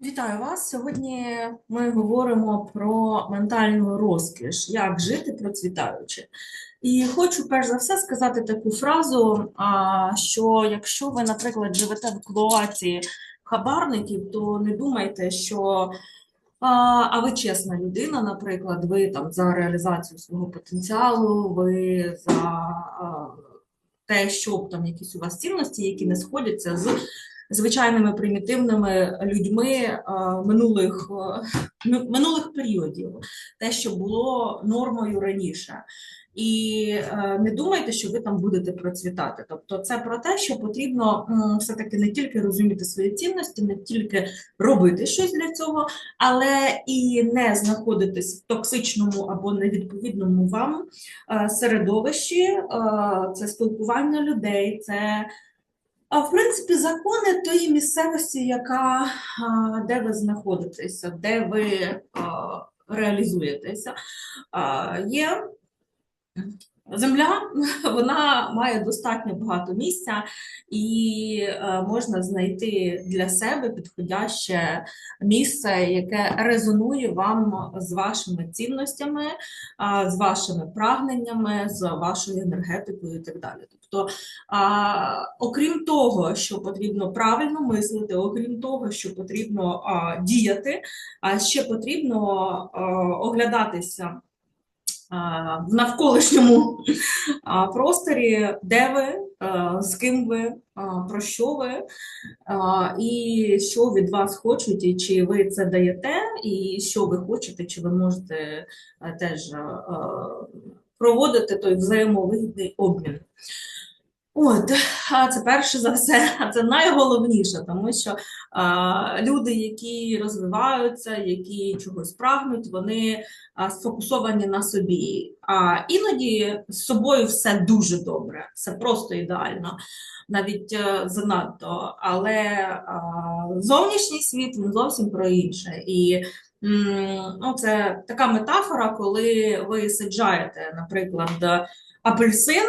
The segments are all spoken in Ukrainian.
Вітаю вас. Сьогодні ми говоримо про ментальну розкіш, як жити процвітаючи. І хочу перш за все сказати таку фразу, що якщо ви, наприклад, живете в клоаці хабарників, то не думайте, що а, ви чесна людина, наприклад, ви там за реалізацію свого потенціалу, ви за те, щоб там якісь у вас цінності, які не сходяться з звичайними примітивними людьми е, минулих, е, минулих періодів, те, що було нормою раніше. І е, не думайте, що ви там будете процвітати. Тобто, це про те, що потрібно м, все-таки не тільки розуміти свої цінності, не тільки робити щось для цього, але і не знаходитись в токсичному або невідповідному вам середовищі, це спілкування людей, це в принципі, закони тої місцевості, яка, де ви знаходитеся, де ви реалізуєтеся, є земля, вона має достатньо багато місця, і е, можна знайти для себе підходяще місце, яке резонує вам з вашими цінностями, з вашими прагненнями, з вашою енергетикою і так далі. Тобто, окрім того, що потрібно правильно мислити, окрім того, що потрібно діяти, ще потрібно оглядатися а, в навколишньому просторі, де ви, з ким ви, про що ви, і що від вас хочуть, і чи ви це даєте, і що ви хочете, чи ви можете теж проводити той взаємовигідний обмін. От, а це перше за все, а це найголовніше, тому що а, люди, які розвиваються, які чогось прагнуть, вони а, сфокусовані на собі. А іноді з собою все дуже добре, все просто ідеально, навіть е, занадто. Але а, зовнішній світ він зовсім про інше. І м, ну, це така метафора, коли ви саджаєте, наприклад, апельсин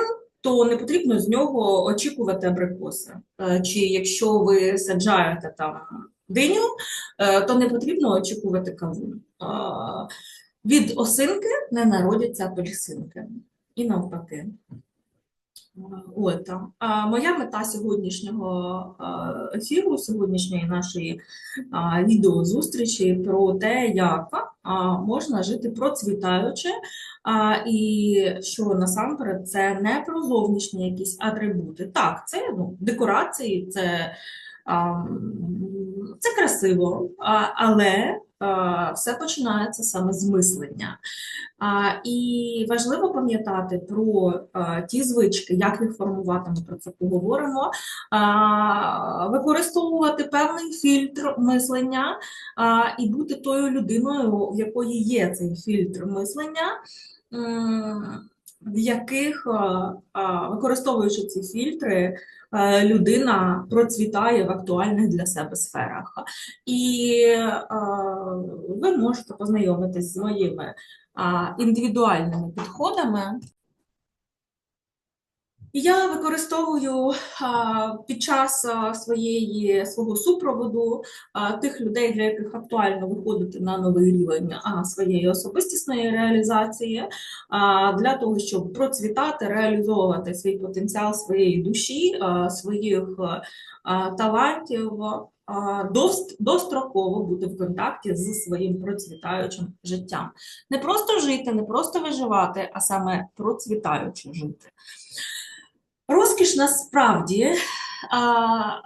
то не потрібно з нього очікувати абрикоси. Е, Чи якщо ви саджаєте там диню, е, то не потрібно очікувати кавун. Е, Від осинки не народяться апельсинки. І навпаки. От, а моя мета сьогоднішнього ефіру, сьогоднішньої нашої відеозустрічі про те, як можна жити процвітаючи, а, і що насамперед це не про зовнішні якісь атрибути. Так, це ну, декорації, це, а, це красиво, а, але а, все починається саме з мислення. А, і важливо пам'ятати про а, ті звички, як їх формувати, ми про це поговоримо, а, використовувати певний фільтр мислення а, і бути тою людиною, в якої є цей фільтр мислення, в яких, а, а, використовуючи ці фільтри, людина процвітає в актуальних для себе сферах. І ви можете познайомитись з моїми індивідуальними підходами. Я використовую під час своєї свого супроводу тих людей, для яких актуально виходити на новий рівень своєї особистісної реалізації, для того, щоб процвітати, реалізовувати свій потенціал своєї душі, своїх талантів, достроково бути в контакті з своїм процвітаючим життям. Не просто жити, не просто виживати, а саме процвітаючи жити. Розкіш насправді,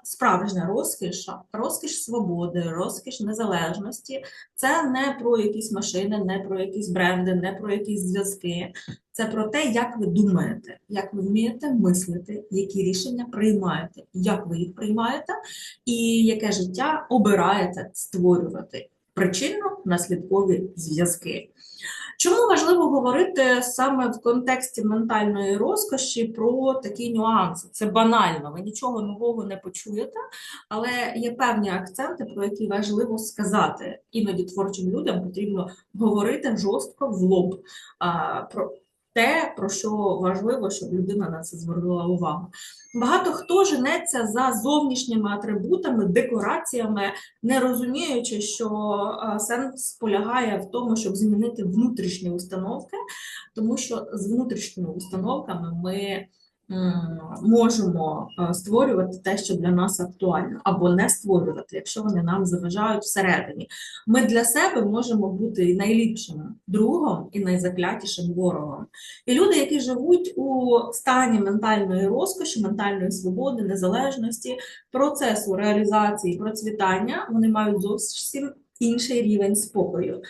справжня розкіш, розкіш свободи, розкіш незалежності це не про якісь машини, не про якісь бренди, не про якісь зв'язки. Це про те, як ви думаєте, як ви вмієте мислити, які рішення приймаєте, як ви їх приймаєте, і яке життя обираєте створювати причинно-наслідкові зв'язки. Чому важливо говорити саме в контексті ментальної розкоші про такі нюанси? Це банально, ви нічого нового не почуєте, але є певні акценти, про які важливо сказати. Іноді творчим людям потрібно говорити жорстко в лоб а, про те, про що важливо, щоб людина на це звернула увагу. Багато хто женеться за зовнішніми атрибутами, декораціями, не розуміючи, що е, сенс полягає в тому, щоб змінити внутрішні установки, тому що з внутрішніми установками ми можемо е, створювати те, що для нас актуально, або не створювати, якщо вони нам заважають всередині. Ми для себе можемо бути найліпшим другом і найзаклятішим ворогом. І люди, які живуть у стані ментальної розкоші, ментальної свободи, незалежності, процесу реалізації, процвітання, вони мають зовсім інший рівень спокою.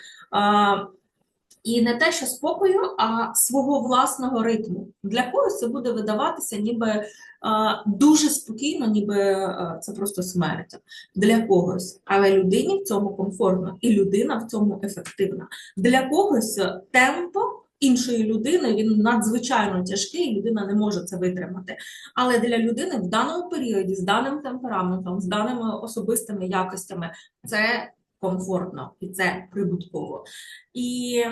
І не те, що спокою, а свого власного ритму. Для когось це буде видаватися ніби а, дуже спокійно, ніби а, це просто смерть для когось. Але людині в цьому комфортно, і людина в цьому ефективна. Для когось темпо іншої людини він надзвичайно тяжкий, і людина не може це витримати. Але для людини в даному періоді з даним темпераментом, з даними особистими якостями, це комфортно і це прибутково. І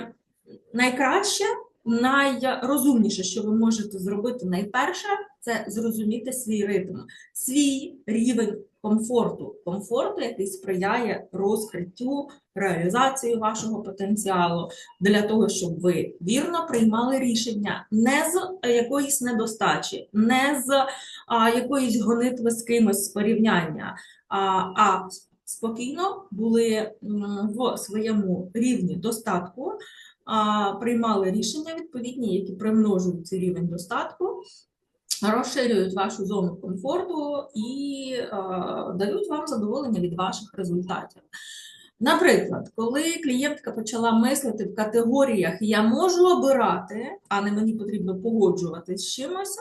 найкраще, найрозумніше, що ви можете зробити найперше, це зрозуміти свій ритм, свій рівень комфорту, комфорту, який сприяє розкриттю, реалізації вашого потенціалу, для того, щоб ви вірно приймали рішення. Не з якоїсь недостачі, не з а, якоїсь гонитви з кимось з порівняння, а, а спокійно були в своєму рівні достатку, приймали рішення відповідні, які примножують цей рівень достатку, розширюють вашу зону комфорту і дають вам задоволення від ваших результатів. Наприклад, коли клієнтка почала мислити в категоріях Я можу обирати, а не мені потрібно погоджуватись з чимось,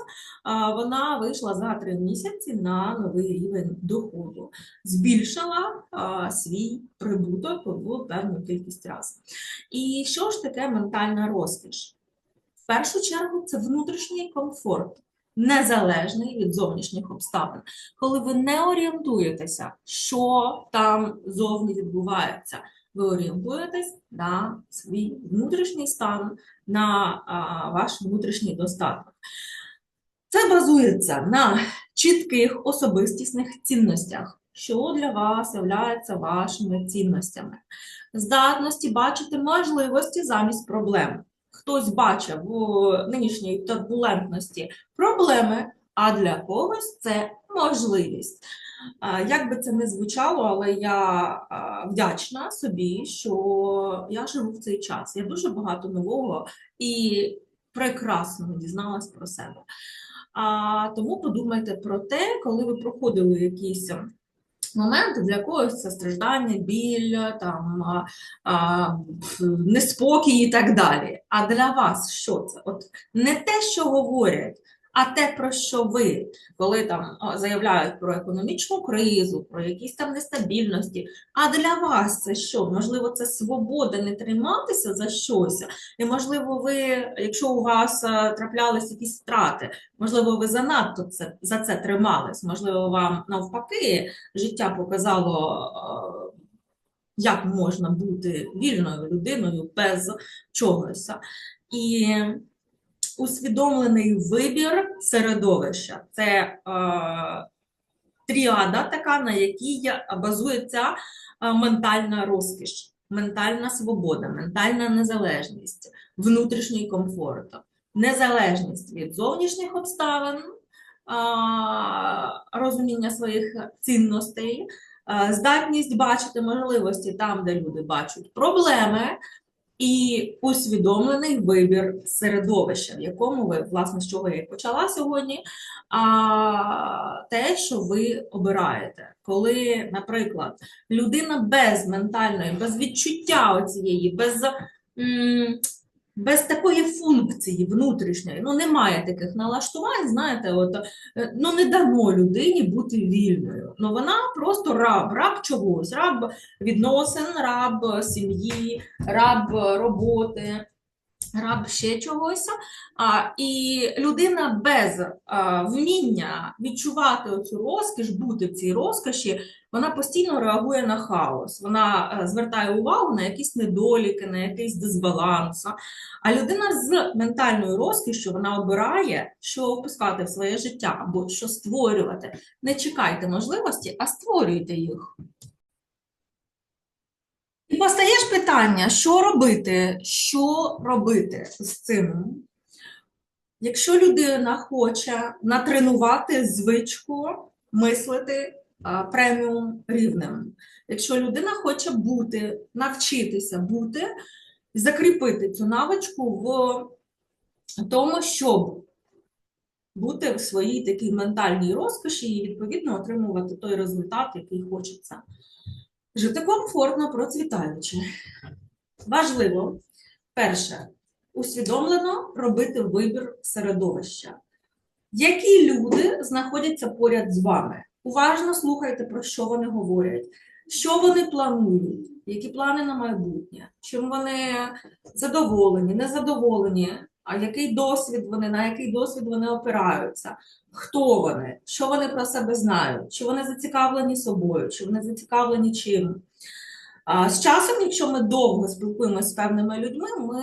вона вийшла за три місяці на новий рівень доходу, збільшила свій прибуток в певну кількість разів. І що ж таке ментальна розкіш? В першу чергу це внутрішній комфорт, незалежний від зовнішніх обставин. Коли ви не орієнтуєтеся, що там зовні відбувається, ви орієнтуєтесь на свій внутрішній стан, на а, ваш внутрішній достаток. Це базується на чітких особистісних цінностях, що для вас являється вашими цінностями, здатності бачити можливості замість проблем. Хтось бачив у нинішній турбулентності проблеми, а для когось це можливість. Як би це не звучало, але я вдячна собі, що я живу в цей час. Я дуже багато нового і прекрасного дізналась про себе. А, Тому подумайте про те, коли ви проходили якісь моменти, для когось це страждання, біль, там, а, неспокій і так далі. А для вас що це? От не те, що говорять, а те, про що ви, коли там заявляють про економічну кризу, про якісь там нестабільності. А для вас це що? Можливо, це свобода не триматися за щось, і можливо, ви, якщо у вас е, траплялись якісь втрати, можливо, ви занадто це за це тримались, можливо, вам навпаки життя показало. е, Як можна бути вільною людиною без чогось? І усвідомлений вибір середовища. Це е, тріада така, на якій базується е, ментальна розкіш, ментальна свобода, ментальна незалежність, внутрішній комфорт, незалежність від зовнішніх обставин, е, розуміння своїх цінностей. е, Здатність бачити можливості там, де люди бачать проблеми, і усвідомлений вибір середовища, в якому ви, власне, з чого я почала сьогодні, а те, що ви обираєте. Коли, наприклад, людина без ментальної, без відчуття оцієї, без, без такої функції внутрішньої, ну немає таких налаштувань, знаєте, от, е, ну не дано людині бути вільною. Ну вона просто раб, раб чогось, раб відносин, раб сім'ї, раб роботи, або ще чогось. А, і людина без а, вміння відчувати оцю розкіш, бути в цій розкоші, вона постійно реагує на хаос. Вона е, звертає увагу на якісь недоліки, на якийсь дисбаланс. А людина з ментальною розкішшю вона обирає, що впускати в своє життя або що створювати. Не чекайте можливості, а створюйте їх. І постає ж питання, що робити, що робити з цим? Якщо людина хоче натренувати звичку мислити преміум рівнем, якщо людина хоче бути, навчитися бути, закріпити цю навичку в тому, щоб бути в своїй такій ментальній розкоші і відповідно отримувати той результат, який хочеться. Жити комфортно, процвітаючи. Важливо, перше, усвідомлено робити вибір середовища. Які люди знаходяться поряд з вами? Уважно слухайте, про що вони говорять, що вони планують, які плани на майбутнє, чим вони задоволені, незадоволені, а який досвід вони, на який досвід вони опираються, хто вони, що вони про себе знають, чи вони зацікавлені собою, чи вони зацікавлені чим. З часом, якщо ми довго спілкуємося з певними людьми, ми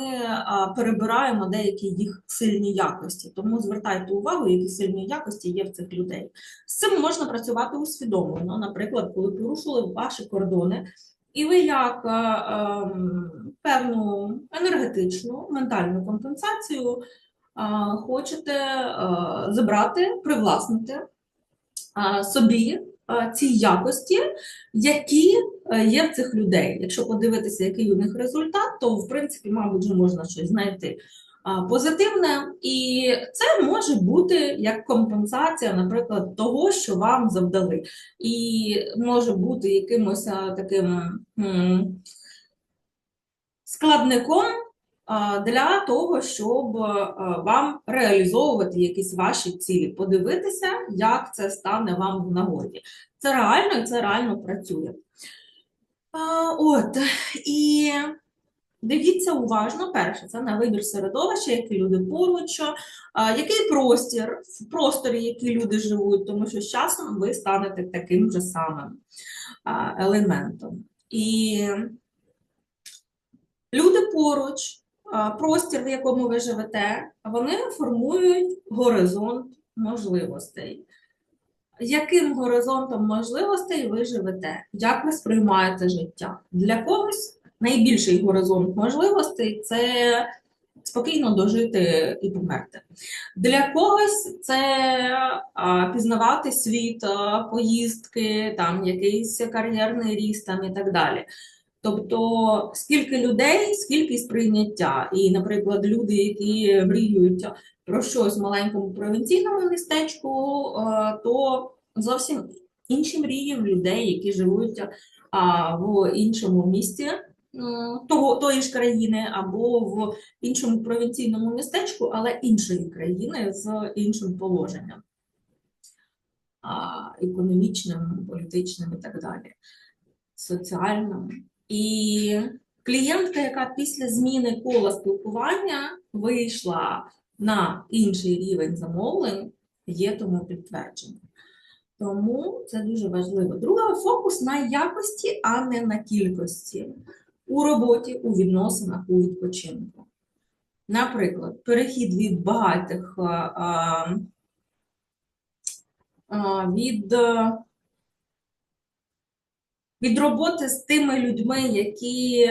перебираємо деякі їх сильні якості. Тому звертайте увагу, які сильні якості є в цих людей. З цим можна працювати усвідомлено. Наприклад, коли порушили ваші кордони, і ви як а, а, певну енергетичну, ментальну компенсацію а, хочете забрати, привласнити собі ці якості, які е, є в цих людей. Якщо подивитися, який у них результат, то в принципі, мабуть, можна щось знайти позитивне, і це може бути як компенсація, наприклад, того, що вам завдали, і може бути якимось таким складником для того, щоб вам реалізовувати якісь ваші цілі, подивитися, як це стане вам в нагоді. Це реально і це реально працює. От, і дивіться уважно, перше, це на вибір середовища, які люди поруч, який простір, в просторі, які люди живуть, тому що з часом ви станете таким же самим елементом. І люди поруч, простір, в якому ви живете, вони формують горизонт можливостей. Яким горизонтом можливостей ви живете? Як ви сприймаєте життя? Для когось найбільший горизонт можливостей це спокійно дожити і померти. Для когось це а, пізнавати світ, а, поїздки, там якийсь кар'єрний ріст там, і так далі. Тобто, скільки людей, скільки сприйняття. І, наприклад, люди, які мріють про щось в маленькому провінційному містечку, то зовсім інші мрії в людей, які живуть в іншому місті того, тої ж країни, або в іншому провінційному містечку, але іншої країни з іншим положенням економічним, політичним і так далі, соціальним. І клієнтка, яка після зміни кола спілкування вийшла на інший рівень замовлень, є тому підтвердження. Тому це дуже важливо. Друге, фокус на якості, а не на кількості у роботі, у відносинах, у відпочинку. Наприклад, перехід від багатих а, а, від від роботи з тими людьми, які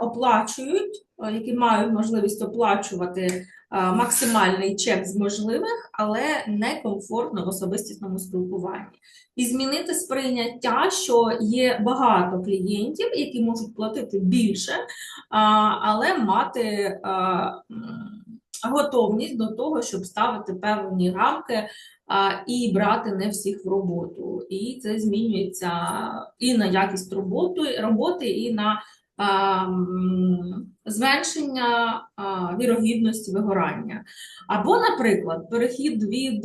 оплачують, а, які мають можливість оплачувати максимальний чек з можливих, але некомфортно в особистісному спілкуванні. І змінити сприйняття, що є багато клієнтів, які можуть платити більше, але мати готовність до того, щоб ставити певні рамки і брати не всіх в роботу. І це змінюється і на якість роботи, роботи і на Зменшення вірогідності вигорання. Або, наприклад, перехід від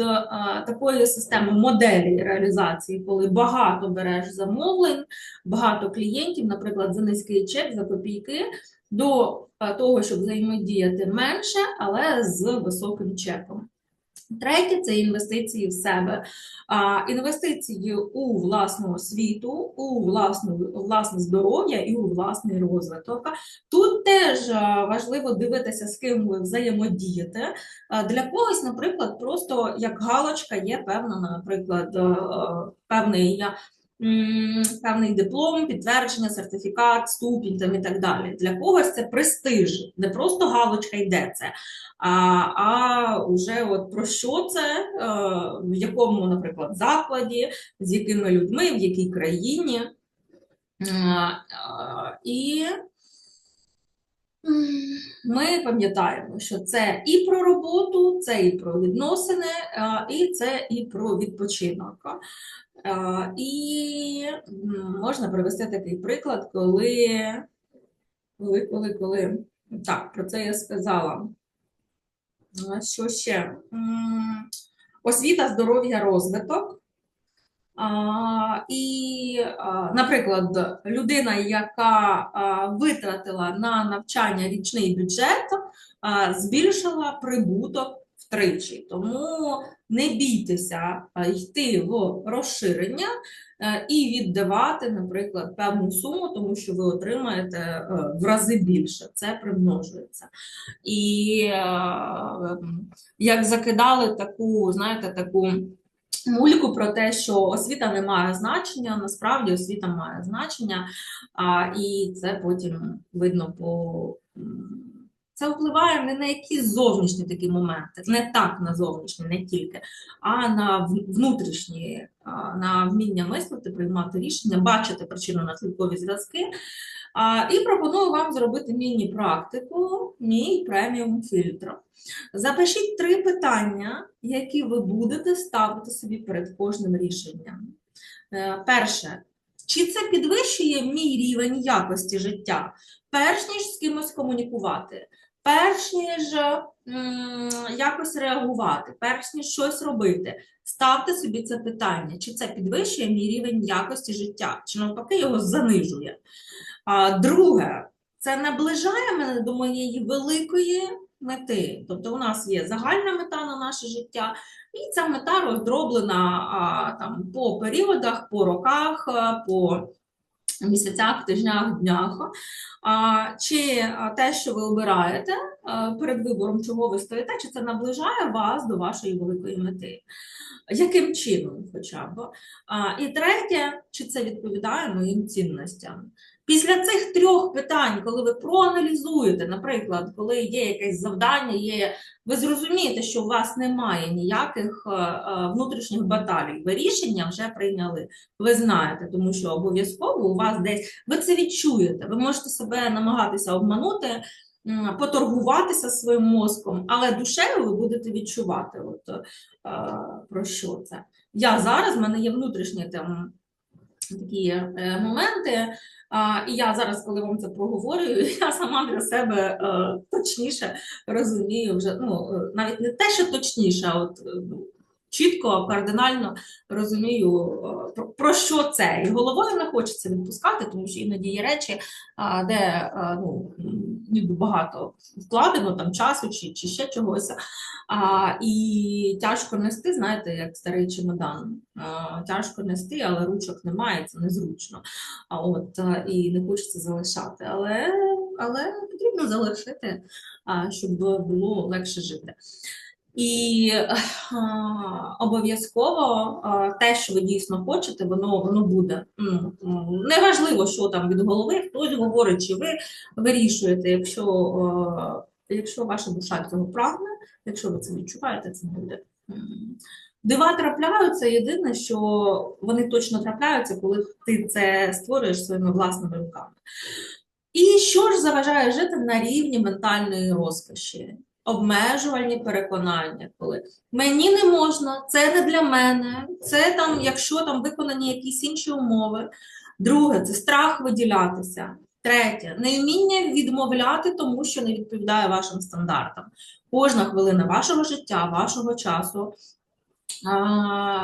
такої системи моделі реалізації, коли багато береш замовлень, багато клієнтів, наприклад, за низький чек, за копійки, до е, того, щоб взаємодіяти менше, але з високим чеком. Третє це інвестиції в себе, а, інвестиції у власну освіту, у власну, власне здоров'я і у власний розвиток. Тут теж важливо дивитися, з ким ви взаємодієте. Для когось, наприклад, просто як галочка є певна, наприклад, певний. Певний диплом, підтвердження, сертифікат, ступінь там і так далі. Для когось це престиж, не просто галочка йде це, а, а вже от про що це, е, в якому, наприклад, закладі, з якими людьми, в якій країні. І ми пам'ятаємо, що це і про роботу, це і про відносини, е, і це і про відпочинок. Е, І можна привести такий приклад, коли, коли, коли, коли, так, про це я сказала. Що ще? Освіта, здоров'я, розвиток. А, І, а, наприклад, людина, яка а, витратила на навчання річний бюджет, а, збільшила прибуток втричі. Тому не бійтеся йти в розширення е, і віддавати, наприклад, певну суму, тому що ви отримаєте е, в рази більше. Це примножується. І е, як закидали таку, знаєте, таку мульку про те, що освіта не має значення, насправді освіта має значення, і це потім видно по. Це впливає не на якісь зовнішні такі моменти, не так на зовнішні, не тільки, а на внутрішні, на вміння мислити, приймати рішення, бачити причинно-наслідкові зв'язки. І пропоную вам зробити міні-практику, мій преміум фільтр. Запишіть три питання, які ви будете ставити собі перед кожним рішенням. Е, Перше, чи це підвищує мій рівень якості життя, перш ніж з кимось комунікувати, перш ніж якось реагувати, перш ніж щось робити? Ставте собі це питання, чи це підвищує мій рівень якості життя, чи навпаки його занижує. Друге, це наближає мене до моєї великої мети. Тобто у нас є загальна мета на наше життя, і ця мета роздроблена а, там, по періодах, по роках, по місяцях, тижнях, днях. Чи те, що ви обираєте перед вибором, чого ви стоїте, чи це наближає вас до вашої великої мети? Яким чином, хоча б? І третє, чи це відповідає моїм цінностям? Після цих трьох питань, коли ви проаналізуєте, наприклад, коли є якесь завдання, є, ви зрозумієте, що у вас немає ніяких е, е, внутрішніх баталій, ви рішення вже прийняли, ви знаєте, тому що обов'язково у вас десь ви це відчуєте. Ви можете себе намагатися обманути, поторгуватися своїм мозком, але душею ви будете відчувати, от, е, про що це. Я зараз, в мене є внутрішні там такі е, моменти. І я зараз, коли вам це проговорюю, я сама для себе е, точніше розумію вже, ну, е, навіть не те, що точніше, а от е, чітко, кардинально розумію, е, про, що це. І головою не хочеться відпускати, тому що іноді є речі, де е, ну, ніби багато вкладено там часу чи, чи ще чогось. І тяжко нести, знаєте, як старий чемодан. Тяжко нести, але ручок немає, це незручно. От і не хочеться залишати. Але, але потрібно залишити, щоб було легше жити. І обов'язково те, що ви дійсно хочете, воно, воно буде. Ну, Неважливо, що там від голови, хтось говорить, чи ви вирішуєте, якщо, якщо ваша душа цього прагне, якщо ви це відчуваєте, це буде. Дива трапляються, єдине, що вони точно трапляються, коли ти це створюєш своїми власними руками. І що ж заважає жити на рівні ментальної розкоші? Обмежувальні переконання, коли мені не можна, це не для мене, це там, якщо там виконані якісь інші умови. Друге, це страх виділятися. Третє, невміння відмовляти тому, що не відповідає вашим стандартам. Кожна хвилина вашого життя, вашого часу,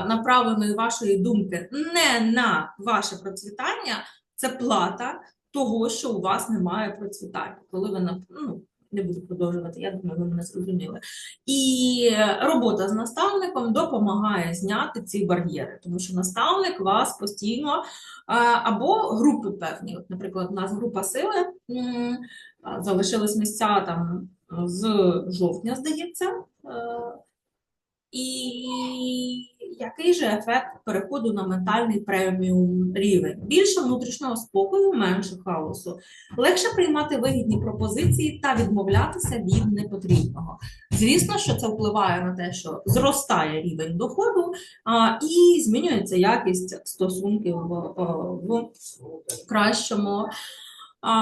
направленої вашої думки не на ваше процвітання, це плата того, що у вас немає процвітання, коли ви ну, не буду продовжувати, я думаю, ви мене зрозуміли. І робота з наставником допомагає зняти ці бар'єри, тому що наставник вас постійно або групи певні. От, наприклад, у нас група сили залишились місця там з жовтня, здається. Е, І який же ефект переходу на ментальний преміум рівень? Більше внутрішнього спокою, менше хаосу, легше приймати вигідні пропозиції та відмовлятися від непотрібного. Звісно, що це впливає на те, що зростає рівень доходу а, і змінюється якість стосунків в, в кращому а,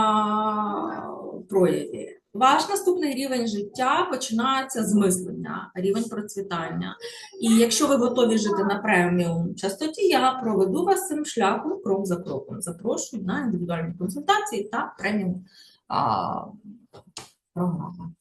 прояві. Ваш наступний рівень життя починається з мислення, рівень процвітання. І якщо ви готові жити на преміум частоті, я проведу вас цим шляхом крок за кроком. Запрошую на індивідуальні консультації та преміум програми.